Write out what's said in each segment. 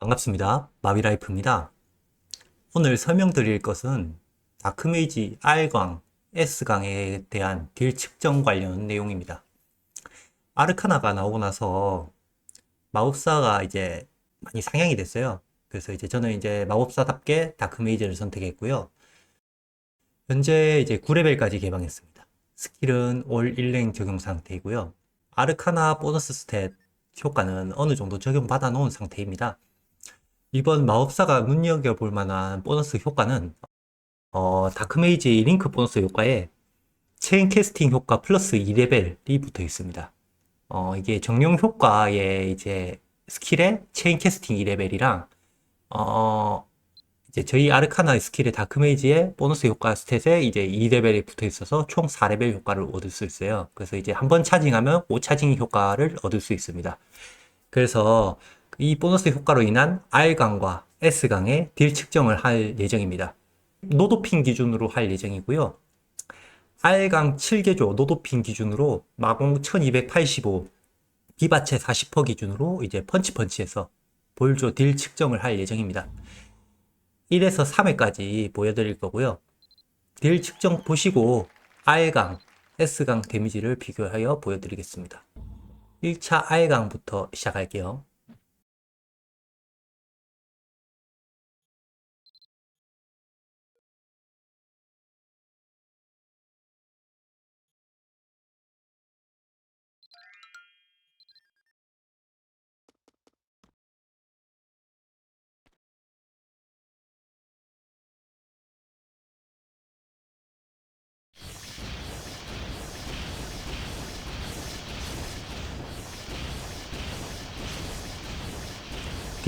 반갑습니다. 마비라이프입니다. 오늘 설명드릴 것은 다크메이지 R강, S강에 대한 딜 측정 관련 내용입니다. 아르카나가 나오고 나서 마법사가 이제 많이 상향이 됐어요. 그래서 이제 저는 이제 마법사답게 다크메이지를 선택했고요. 현재 이제 9레벨까지 개방했습니다. 스킬은 올 1랭 적용 상태이고요. 아르카나 보너스 스탯 효과는 어느 정도 적용받아 놓은 상태입니다. 이번 마법사가 눈여겨볼 만한 보너스 효과는 어, 다크메이지 링크 보너스 효과에 체인 캐스팅 효과 플러스 2레벨이 붙어 있습니다. 어, 이게 정령 효과에 이제 스킬에 체인 캐스팅 2레벨이랑 어, 이제 저희 아르카나 스킬의 다크메이지에 보너스 효과 스탯에 이제 2레벨이 붙어 있어서 총 4레벨 효과를 얻을 수 있어요. 그래서 이제 한 번 차징하면 5차징 효과를 얻을 수 있습니다. 그래서 이 보너스 효과로 인한 R강과 S강의 딜 측정을 할 예정입니다. 노도핑 기준으로 할 예정이고요. R강 7개조 노도핑 기준으로 마공 1285 기바체 40% 기준으로 이제 펀치펀치에서 볼조 딜 측정을 할 예정입니다. 1에서 3회까지 보여드릴 거고요. 딜 측정 보시고 R강, S강 데미지를 비교하여 보여드리겠습니다. 1차 R강부터 시작할게요.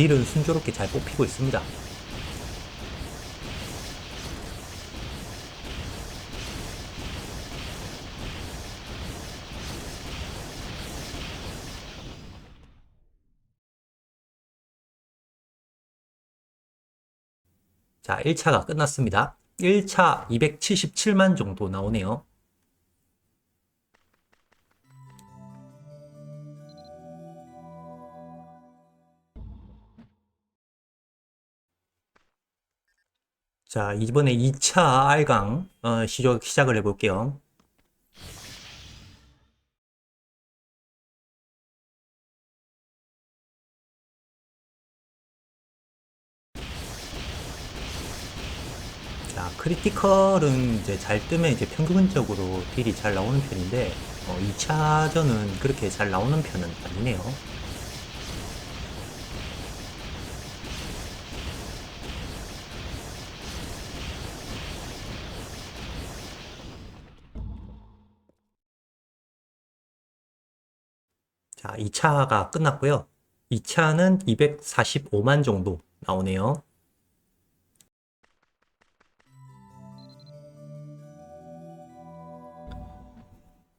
딜은 순조롭게 잘 뽑히고 있습니다. 자, 1차가 끝났습니다. 1차 277만 정도 나오네요. 자, 이번에 2차 R강 어, 시작, 시작을 해볼게요. 자, 크리티컬은 이제 잘 뜨면 이제 평균적으로 딜이 잘 나오는 편인데, 어, 2차전은 그렇게 잘 나오는 편은 아니네요. 자, 2차가 끝났고요. 2차는 245만 정도 나오네요.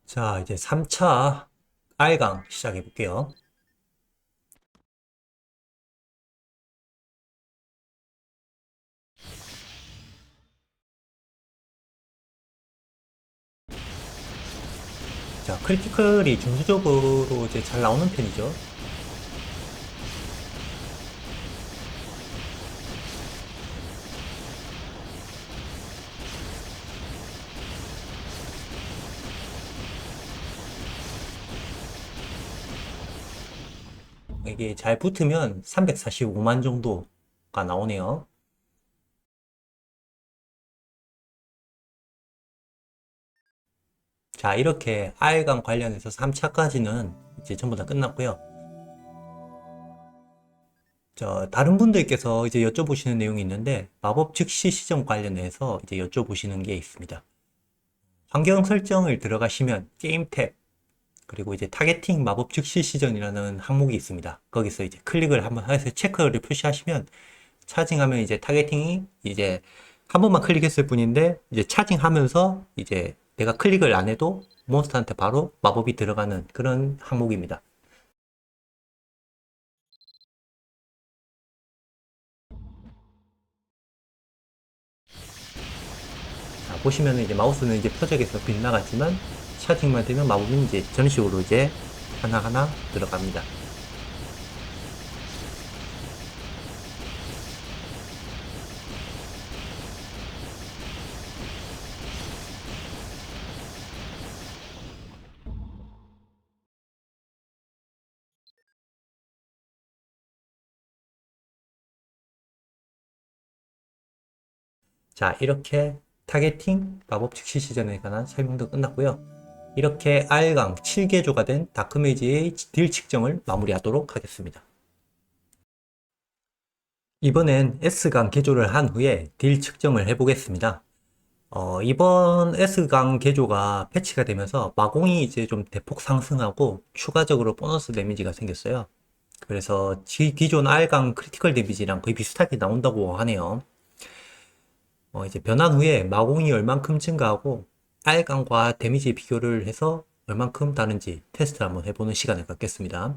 자, 이제 3차 R강 시작해 볼게요. 자, 크리티컬이 중수적으로 이제 잘 나오는 편이죠. 이게 잘 붙으면 345만 정도가 나오네요. 자, 이렇게 R강 관련해서 3차까지는 이제 전부 다 끝났고요. 저, 다른 분들께서 이제 여쭤보시는 내용이 있는데, 마법 즉시 시정 관련해서 이제 여쭤보시는 게 있습니다. 환경 설정을 들어가시면 게임 탭, 그리고 이제 타겟팅 마법 즉시 시전이라는 항목이 있습니다. 거기서 이제 클릭을 한번 해서 체크를 표시하시면 차징하면 이제 타겟팅이 이제 한 번만 클릭했을 뿐인데 이제 차징하면서 이제 내가 클릭을 안 해도 몬스터한테 바로 마법이 들어가는 그런 항목입니다. 자, 보시면 이제 마우스는 이제 표적에서 빗나갔지만 차징만 되면 마법이 이제 저런 식으로 이제 하나하나 들어갑니다. 자, 이렇게 타겟팅, 마법 즉시 시전에 관한 설명도 끝났고요. 이렇게 R강 7개조가 된 다크메이지의 딜 측정을 마무리하도록 하겠습니다. 이번엔 S강 개조를 한 후에 딜 측정을 해보겠습니다. 어, 이번 S강 개조가 패치가 되면서 마공이 이제 좀 대폭 상승하고 추가적으로 보너스 데미지가 생겼어요. 그래서 기, 기존 R강 크리티컬 데미지랑 거의 비슷하게 나온다고 하네요. 어, 이제 변환 후에 마공이 얼만큼 증가하고 R강과 데미지 비교를 해서 얼만큼 다른지 테스트 한번 해보는 시간을 갖겠습니다.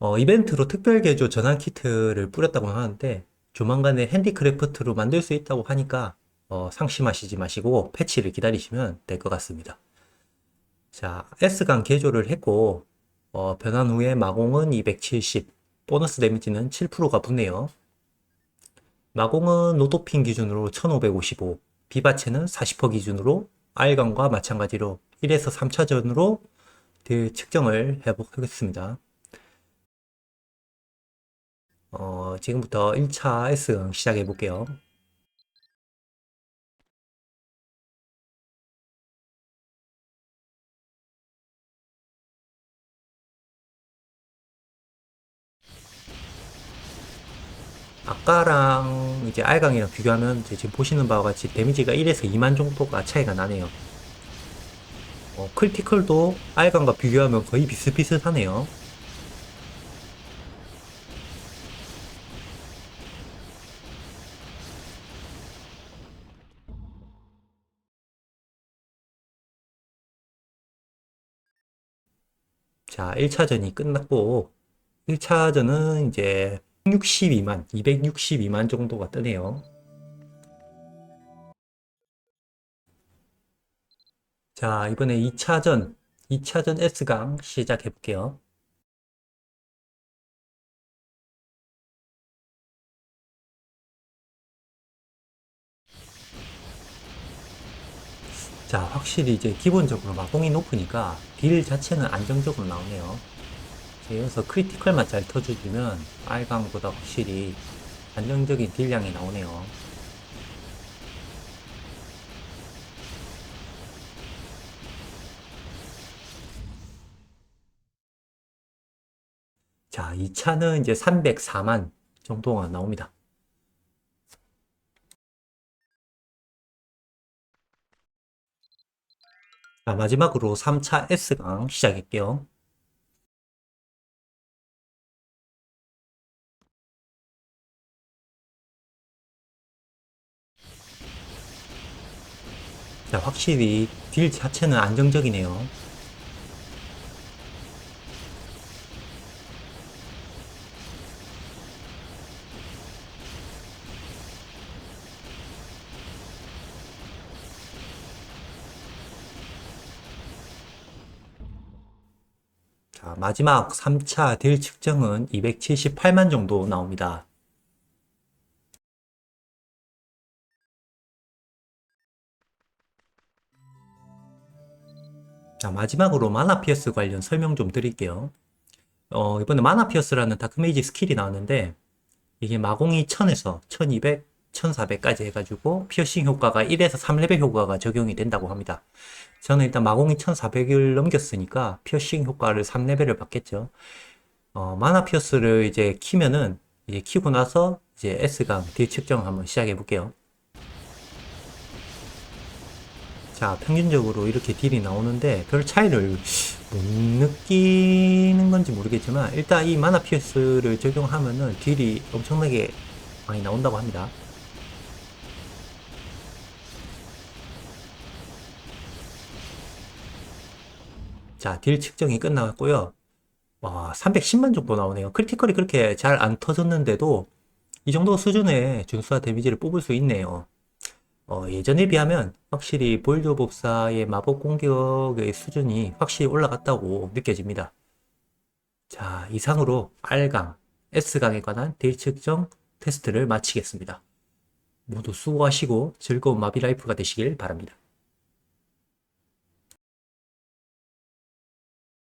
어, 이벤트로 특별 개조 전환 키트를 뿌렸다고 하는데 조만간에 핸디크래프트로 만들 수 있다고 하니까 어, 상심하시지 마시고 패치를 기다리시면 될 것 같습니다. 자, S강 개조를 했고 어, 변환 후에 마공은 270, 보너스 데미지는 7%가 붙네요. 마공은 노도핑 기준으로 1555, 비바체는 40% 기준으로 R강과 마찬가지로 1에서 3차전으로 측정을 해보겠습니다. 어, 지금부터 1차 S강 시작해 볼게요. 아까랑 이제 알강이랑 비교하면 지금 보시는 바와 같이 데미지가 1에서 2만 정도가 차이가 나네요. 어, 크리티컬도 알강과 비교하면 거의 비슷비슷하네요. 자, 1차전이 끝났고 1차전은 이제 162만, 262만 정도가 뜨네요. 자, 이번에 2차전, 2차전 S강 시작해 볼게요. 자, 확실히 이제 기본적으로 마공이 높으니까 딜 자체는 안정적으로 나오네요. 이어서 크리티컬만 잘 터주면 알강보다 확실히 안정적인 딜량이 나오네요. 자, 2차는 이제 304만 정도가 나옵니다. 자, 마지막으로 3차 S강 시작할게요. 자, 확실히 딜 자체는 안정적이네요. 자, 마지막 3차 딜 측정은 278만 정도 나옵니다. 자, 마지막으로 마나 피어스 관련 설명 좀 드릴게요. 어, 이번에 마나 피어스라는 다크메이지 스킬이 나왔는데, 이게 마공이 1000에서 1200, 1400까지 해가지고, 피어싱 효과가 1에서 3레벨 효과가 적용이 된다고 합니다. 저는 일단 마공이 1400을 넘겼으니까, 피어싱 효과를 3레벨을 받겠죠. 어, 마나 피어스를 이제 키면은, 이제 키고 나서, 이제 S강 딜 측정 한번 시작해 볼게요. 자, 평균적으로 이렇게 딜이 나오는데 별 차이를 못 느끼는 건지 모르겠지만 일단 이 마나 피어스를 적용하면은 딜이 엄청나게 많이 나온다고 합니다. 자, 딜 측정이 끝나갔고요. 와, 310만 정도 나오네요. 크리티컬이 그렇게 잘 안 터졌는데도 이 정도 수준의 준수화 데미지를 뽑을 수 있네요. 어, 예전에 비하면 확실히 볼드 법사의 마법 공격의 수준이 확실히 올라갔다고 느껴집니다. 자, 이상으로 R강, S강에 관한 딜 측정 테스트를 마치겠습니다. 모두 수고하시고 즐거운 마비 라이프가 되시길 바랍니다.